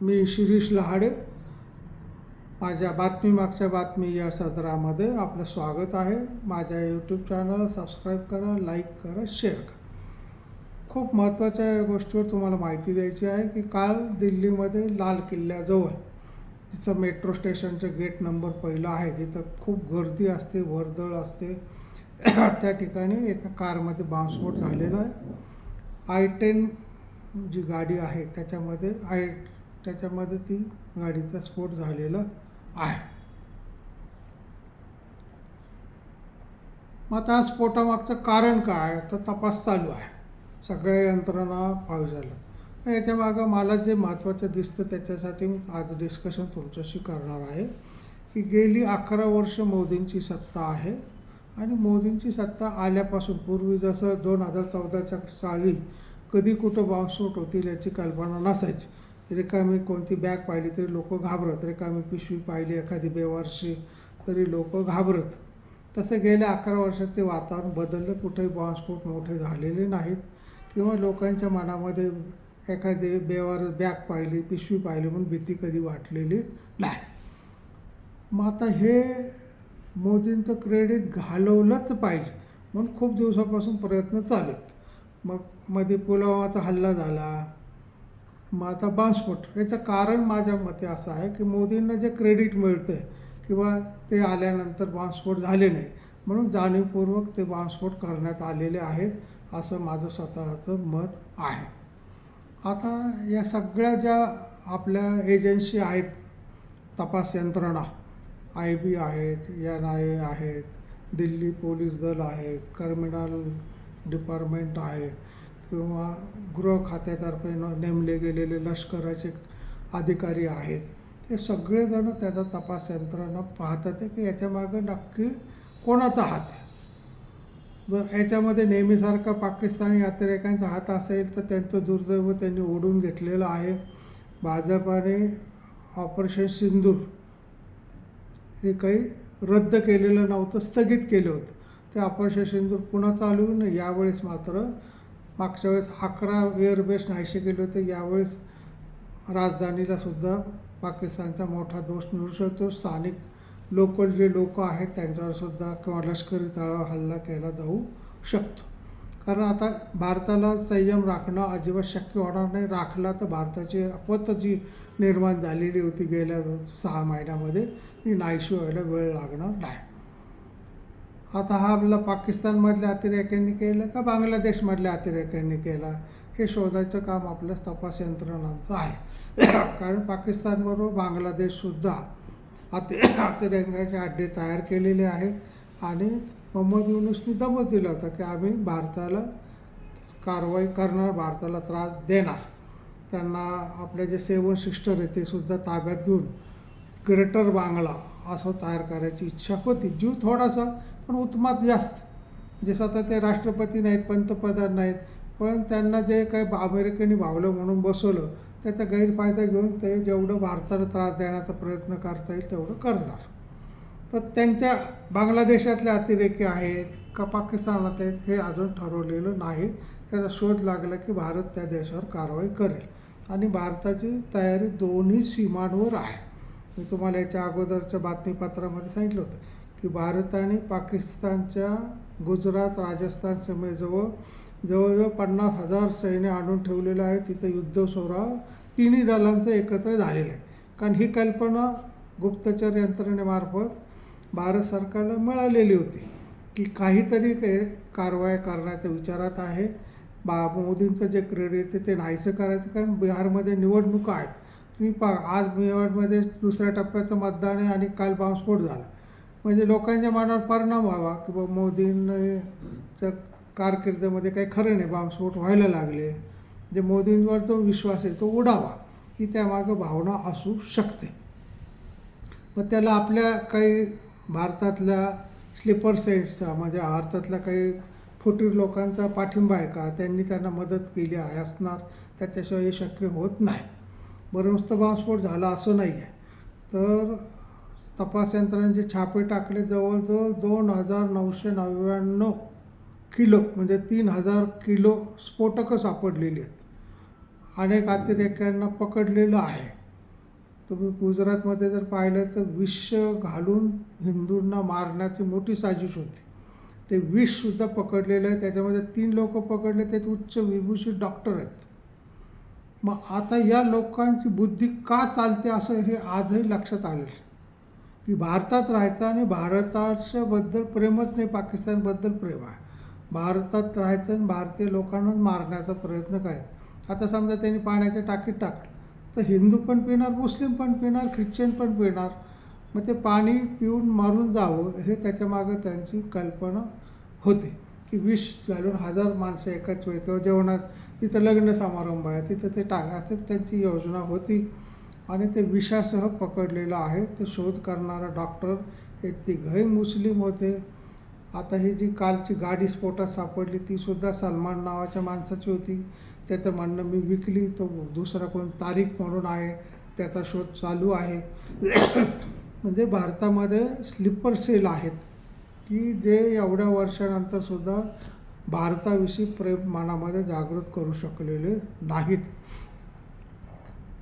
मी शिरीष लहाडे. माझ्या बातमी मागच्या बातमी या सदरामध्ये आपलं स्वागत आहे. माझ्या यूट्यूब चॅनल सबस्क्राईब करा लाईक करा शेअर करा. खूप महत्त्वाच्या गोष्टीवर तुम्हाला माहिती द्यायची आहे की काल दिल्लीमध्ये लाल किल्ल्याजवळ तिथं मेट्रो स्टेशनचं गेट नंबर पहिला आहे जिथं खूप गर्दी असते वर्दळ असते त्या ठिकाणी एका कारमध्ये बॉम्बस्फोट झालेला आहे. आय टेन जी गाडी आहे त्याच्यामध्ये आय त्याच्यामध्ये ती गाडीचा स्फोट झालेला आहे. मग आता स्फोटामागचं कारण काय? तर तपास चालू आहे. सगळ्या यंत्रणा पाव झालं याच्या मागं मला जे महत्त्वाचं दिसतं त्याच्यासाठी मी आज डिस्कशन तुमच्याशी करणार आहे. की गेली अकरा वर्ष मोदींची सत्ता आहे. आणि मोदींची सत्ता आल्यापासून पूर्वी जसं दोन हजार चौदाच्या साली कधी कुठं बॉम्बस्फोट होतील याची कल्पना नसायची. रिकामी कोणती बॅग पाहिली तरी लोक घाबरत. रिकामी पिशवी पाहिली एखादी बेवारशी तरी लोक घाबरत. तसं गेल्या अकरा वर्षात ते वातावरण बदललं. कुठेही बॉम्बस्फोट मोठे झालेले नाहीत. किंवा लोकांच्या मनामध्ये एखादी बेवार बॅग पाहिली पिशवी पाहिली म्हणून भीती कधी वाटलेली नाही. मग आता हे मोदींचं क्रेडिट घालवलंच पाहिजे म्हणून खूप दिवसापासून प्रयत्न चालत मग मध्ये पुलवामाचा हल्ला झाला. माझा आता याचं कारण माझ्या मते असं आहे की मोदींना जे क्रेडिट मिळतं आहे किंवा ते आल्यानंतर बॉम्बस्फोट झाले नाही म्हणून जाणीवपूर्वक ते बॉम्बस्फोट करण्यात आलेले आहेत असं माझं स्वतःचं मत आहे. आता या सगळ्या ज्या आपल्या एजन्सी आहेत तपास यंत्रणा आय बी आहेत एन आय ए आहेत दिल्ली पोलीस दल आहे क्रिमिनल डिपार्टमेंट आहे किंवा गृह खात्यातर्फे न नेमले गेलेले लष्कराचे अधिकारी आहेत ते सगळेजण त्याचा तपास यंत्रणा पाहतात की याच्यामागं नक्की कोणाचा हात आहे. जर याच्यामध्ये नेहमीसारखा पाकिस्तानी अतिरेक्यांचा हात असेल तर त्यांचं दुर्दैव त्यांनी ओढून घेतलेलं आहे. भाजपाने ऑपरेशन सिंदूर हे काही रद्द केलेलं नव्हतं स्थगित केलं होतं. ते ऑपरेशन सिंदूर पुन्हा चालू नाही यावेळेस मात्र मागच्या वेळेस अकरा एअरबेस नाहीसे केले होते. यावेळेस राजधानीला सुद्धा पाकिस्तानचा मोठा दोष मिळू शकतो. स्थानिक लोकल जे लोक आहेत त्यांच्यावर सुद्धा किंवा लष्करी तळावर हल्ला केला जाऊ शकतो. कारण आता भारताला संयम राखणं अजिबात शक्य होणार नाही. राखला तर भारताची अपत जी निर्माण झालेली होती गेल्या सहा महिन्यामध्ये. ती नाहीशी व्हायला वेळ लागणार नाही. आता हा आपला पाकिस्तानमधल्या अतिरेक्यांनी केलं का बांगलादेशमधल्या अतिरेक्यांनी केला? हे शोधायचं काम आपल्या तपास यंत्रणांचं आहे. कारण पाकिस्तानबरोबर बांगलादेशसुद्धा अति अतिरेक्याचे अड्डे तयार केलेले आहेत आणि मोहम्मद युनुसनी दमच दिला होता की आम्ही भारताला कारवाई करणार भारताला त्रास देणार. त्यांना आपले जे सेवन सिस्टर आहे ते सुद्धा ताब्यात घेऊन ग्रेटर बांगला असं तयार करायची इच्छा होती. जीव थोडासा पण उत्मात जास्त. जे स्वतः ते राष्ट्रपती नाहीत पंतप्रधान नाहीत पण त्यांना जे काही अमेरिकेने भावलं म्हणून बसवलं त्याचा गैरफायदा घेऊन ते जेवढं भारताला त्रास देण्याचा प्रयत्न करता येईल तेवढं करणार. तर त्यांच्या बांगलादेशातले अतिरेकी आहेत का पाकिस्तानात आहेत हे अजून ठरवलेलं नाही. त्याचा शोध लागला की भारत त्या देशावर कारवाई करेल. आणि भारताची तयारी दोन्ही सीमांवर आहे. मी तुम्हाला याच्या अगोदरच्या बातमीपत्रामध्ये सांगितलं होतं. की भारत आणि पाकिस्तानच्या गुजरात राजस्थान सीमेजवळ जवळजवळ पन्नास हजार सैन्य आणून ठेवलेलं आहे. तिथं युद्ध सोहळा तिन्ही दलांचं एकत्र झालेलं आहे. कारण ही कल्पना गुप्तचर यंत्रणेमार्फत भारत सरकारला मिळालेली होती की काहीतरी काही कारवाया करण्याच्या विचारात आहे. बा मोदींचं जे क्रेडिट आहे ते नाहीसं करायचं कारण बिहारमध्ये निवडणुका आहेत. तुम्ही पा आज बिहारमध्ये दुसऱ्या टप्प्याचं मतदान आहे आणि काल बॉम्बस्फोट झाला. म्हणजे लोकांच्या मनावर परिणाम व्हावा की बा मोदींच्या कारकिर्दीमध्ये काही खरं नाही बामस्फोट व्हायला लागले. जे मोदींवर जो विश्वास आहे तो उडावा ही त्यामागं भावना असू शकते. मग त्याला आपल्या काही भारतातल्या स्लीपर सेट्सचा म्हणजे भारतातल्या काही फुटीर लोकांचा पाठिंबा आहे का? त्यांनी त्यांना मदत केली आहे असणार त्याच्याशिवाय हे शक्य होत नाही. बरं नुसतं बॉम्बस्फोट झाला असं नाही आहे तर तपास यंत्रणेचे छापे टाकले जवळजवळ दोन हजार नऊशे नव्याण्णव किलो म्हणजे तीन हजार किलो स्फोटकं सापडलेली आहेत. अनेक अतिरेक्यांना पकडलेलं आहे. तुम्ही गुजरातमध्ये जर पाहिलं तर विष घालून हिंदूंना मारण्याची मोठी साजिश होती. ते विषसुद्धा पकडलेलं आहे. त्याच्यामध्ये तीन लोक पकडले. ते उच्च विभूषित डॉक्टर आहेत. मग आता या लोकांची बुद्धी का चालते असं हे आजही लक्षात आलेलं की भारतात राहायचं आणि भारताच्याबद्दल प्रेमच नाही पाकिस्तानबद्दल प्रेम आहे. भारतात राहायचं आणि भारतीय लोकांनाच मारण्याचा प्रयत्न काय आता समजा त्यांनी पाण्याच्या टाकीत टाकलं तर हिंदू पण पिणार मुस्लिम पण पिणार ख्रिश्चन पण पिणार. मग ते पाणी पिऊन मारून जावं हे त्याच्यामागं त्यांची कल्पना होती. की विष घालून हजार माणसं एकाच वेळी किंवा जेवणात तिथं लग्न समारंभ आहे तिथं ते टाकायचं त्यांची योजना होती. आणि ते विषासह पकडलेलं आहे. ते शोध करणारा डॉक्टर हे तिघही मुस्लिम होते. आता ही जी कालची गाडी स्फोटात सापडली तीसुद्धा सलमान नावाच्या माणसाची होती. त्याचं म्हणणं मी विकली. तो दुसरा कोण? तारीख म्हणून आहे. त्याचा शोध चालू आहे. म्हणजे भारतामध्ये स्लिपर सेल आहेत. की जे एवढ्या वर्षानंतरसुद्धा भारताविषयी प्रेम मनामध्ये जागृत करू शकलेले नाहीत.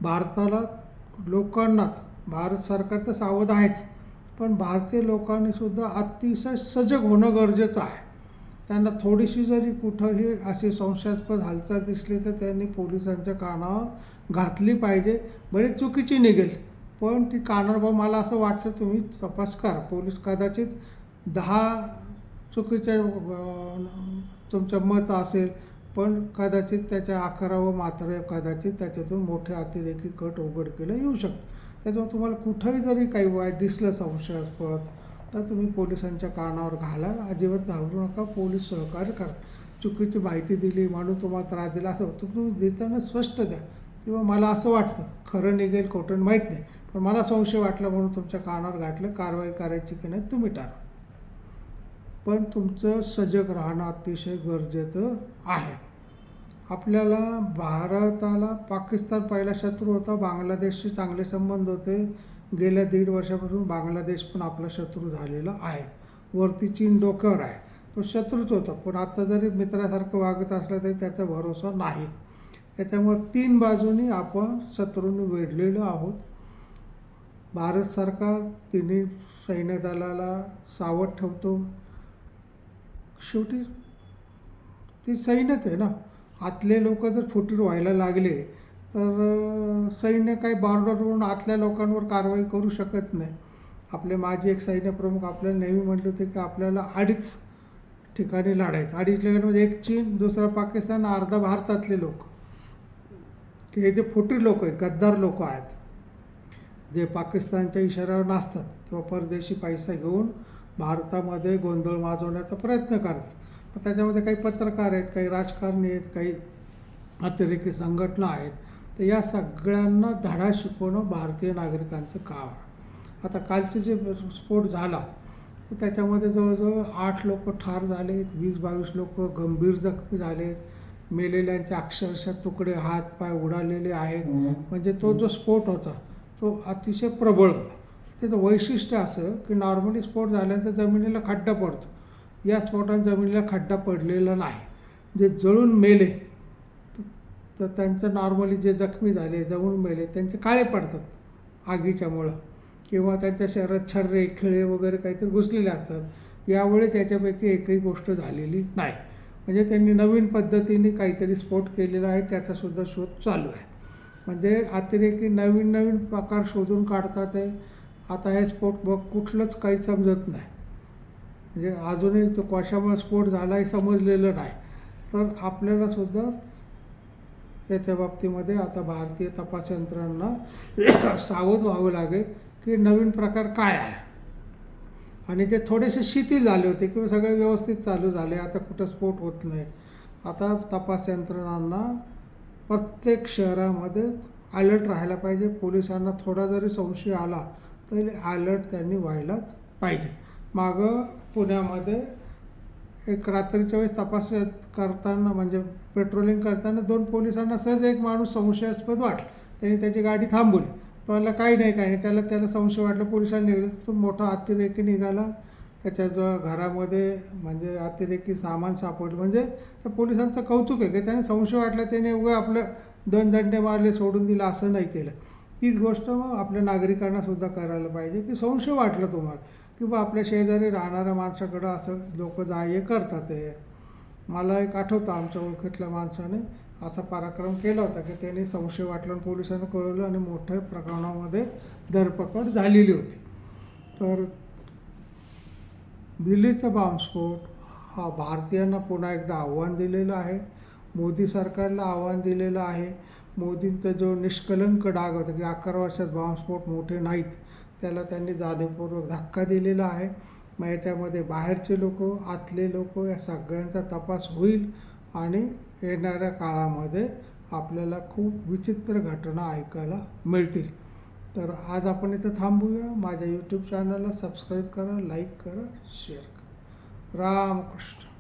भारताला लोकांनाच भारत सरकार तर सावध आहेच पण भारतीय लोकांनीसुद्धा अतिशय सजग होणं गरजेचं आहे. त्यांना थोडीशी जरी कुठंही अशी संशयास्पद हालचाल दिसली तर त्यांनी पोलिसांच्या कानावर घातली पाहिजे. बरी चुकीची निघेल पण ती कानावर बा मला असं वाटतं तुम्ही तपास करा. पोलीस कदाचित दहा चुकीच्या तुमचं मत असेल पण कदाचित त्याच्या अकरावं मात्र कदाचित त्याच्यातून मोठे अतिरेकी कट उघड केलं येऊ शकतं. त्याच्यामुळे तुम्हाला कुठंही जरी काही वाईट दिसलं संशयास्पद तर तुम्ही पोलिसांच्या कानावर घाला अजिबात घाबरू नका. पोलीस सहकार्य करा. चुकीची माहिती दिली म्हणून तुम्हाला त्रास दिला असं तुम्ही देताना स्पष्ट द्या. किंवा मला असं वाटतं खरं निघेल खोटं माहीत नाही पण मला संशय वाटला म्हणून तुमच्या कानावर घातलं कारवाई करायची की नाही तुम्ही ठरवा पण तुमचं सजग राहणं अतिशय गरजेचं आहे. आपल्याला भारताला पाकिस्तान पहिला शत्रू होता बांगलादेशशी चांगले संबंध होते. गेल्या दीड वर्षापासून बांगलादेश पण आपला शत्रू झालेला आहे. वरती चीन डोक्यावर आहे. तो शत्रूच होता पण आता जरी मित्रासारखं वागत असला तरी त्याचा भरोसा नाही. त्याच्यामुळे तीन बाजूनी आपण शत्रूंनी वेढलेलो आहोत. भारत सरकार तिन्ही सैन्य दलाला सावध ठेवतो. शेवटी ते सैन्यच आहे ना. आतले लोक जर फुटीर व्हायला लागले तर सैन्य काही बॉर्डरवरून आतल्या लोकांवर कारवाई करू शकत नाही. आपले माजी एक सैन्यप्रमुख आपल्याला नेहमी म्हटले होते की आपल्याला अडीच ठिकाणी लढायचं. अडीच ठिकाणी म्हणजे एक चीन दुसरा पाकिस्तान अर्धा भारतातले लोक. की हे जे फुटीर लोक आहेत गद्दार लोक आहेत जे पाकिस्तानच्या इशाऱ्यावर नाचतात किंवा परदेशी पैसा घेऊन भारतामध्ये गोंधळ माजवण्याचा प्रयत्न करतात. त्याच्यामध्ये काही पत्रकार आहेत काही राजकारणी आहेत काही अतिरेकी संघटना आहेत. तर या सगळ्यांना धडा शिकवणं भारतीय नागरिकांचं काम आहे. आता कालचे जे स्फोट झाला तर त्याच्यामध्ये जवळजवळ आठ लोक ठार झाले वीस बावीस लोक गंभीर जखमी झाले मेलेल्यांचे अक्षरशः तुकडे हात पाय उडालेले आहेत. म्हणजे तो जो स्फोट होता तो अतिशय प्रबळ होता. त्याचं वैशिष्ट्य असं की नॉर्मली स्फोट झाल्यानंतर जमिनीला खड्डा पडतो. या स्फोटात जमिनीला खड्डा पडलेला नाही. जे जळून मेले तर त्यांचं नॉर्मली जे जखमी झाले जळून मेले त्यांचे काळे पडतात आगीच्यामुळं किंवा त्यांच्या शरीरात छर्रे खिळे वगैरे काहीतरी घुसलेले असतात. यावेळेस याच्यापैकी एकही गोष्ट झालेली नाही. म्हणजे त्यांनी नवीन पद्धतीने काहीतरी स्फोट केलेला आहे त्याचासुद्धा शोध चालू आहे. म्हणजे अतिरेकी नवीन नवीन प्रकार शोधून काढतात आहे आता हे स्फोट बघ कुठलंच काही समजत नाही. म्हणजे अजूनही तो कशामुळे स्फोट झाला हे समजलेलं नाही. तर आपल्यालासुद्धा याच्या बाबतीमध्ये आता भारतीय तपास यंत्रणांना सावध व्हावं लागेल की नवीन प्रकार काय आहे. आणि जे थोडेसे शिथिल झाले होते किंवा सगळे व्यवस्थित चालू झाले आता कुठं स्फोट होत नाही. आता तपास यंत्रणांना प्रत्येक शहरामध्ये अलर्ट राहायला पाहिजे. पोलिसांना थोडा जरी संशय आला तरी अलर्ट त्यांनी व्हायलाच पाहिजे. मागं पुण्यामध्ये एक रात्रीच्या वेळेस तपास करताना म्हणजे पेट्रोलिंग करताना दोन पोलिसांना सहज एक माणूस संशयास्पद वाटला. त्यांनी त्याची गाडी थांबवली. त्याला काही नाही काही नाही. त्याला त्याला संशय वाटला पोलिसांनी तो मोठा अतिरेकी निघाला. त्याच्या जो घरामध्ये म्हणजे अतिरेकी सामान सापडलं. म्हणजे त्या पोलिसांचं कौतुक आहे. की त्याने संशय वाटला त्याने उगा आपलं दोन दंडे मारले सोडून दिलं असं नाही केलं. तीच गोष्ट मग आपल्या नागरिकांना सुद्धा करायला पाहिजे की संशय वाटलं तुम्हाला की आपल्या शेजारी राहणाऱ्या माणसाकडं असं लोक जा ये करतात हे मला एक आठवतं आमच्या ओळखीतल्या माणसाने असा पराक्रम केला होता की त्यांनी संशय वाटला आणि पोलिसांना कळवलं आणि मोठ्या प्रकरणामध्ये धरपकड झालेली होती. तर दिल्लीचा बॉम्बस्फोट हा भारतीयांना पुन्हा एकदा आव्हान दिलेलं आहे मोदी सरकारला आव्हान दिलेलं आहे मोदींचा जो निष्कलंक डाग होता की अकरा वर्षात बॉम्बस्फोट मोठे नाहीत त्याला त्यांनी जाणीवपूर्वक धक्का दिलेला आहे. मग याच्यामध्ये बाहेरचे लोक आतले लोक या सगळ्यांचा तपास होईल आणि येणाऱ्या काळामध्ये आपल्याला खूप विचित्र घटना ऐकायला मिळतील. तर आज आपण इथं थांबूया. माझ्या यूट्यूब चॅनलला सबस्क्राईब करा लाईक करा शेअर करा. रामकृष्ण.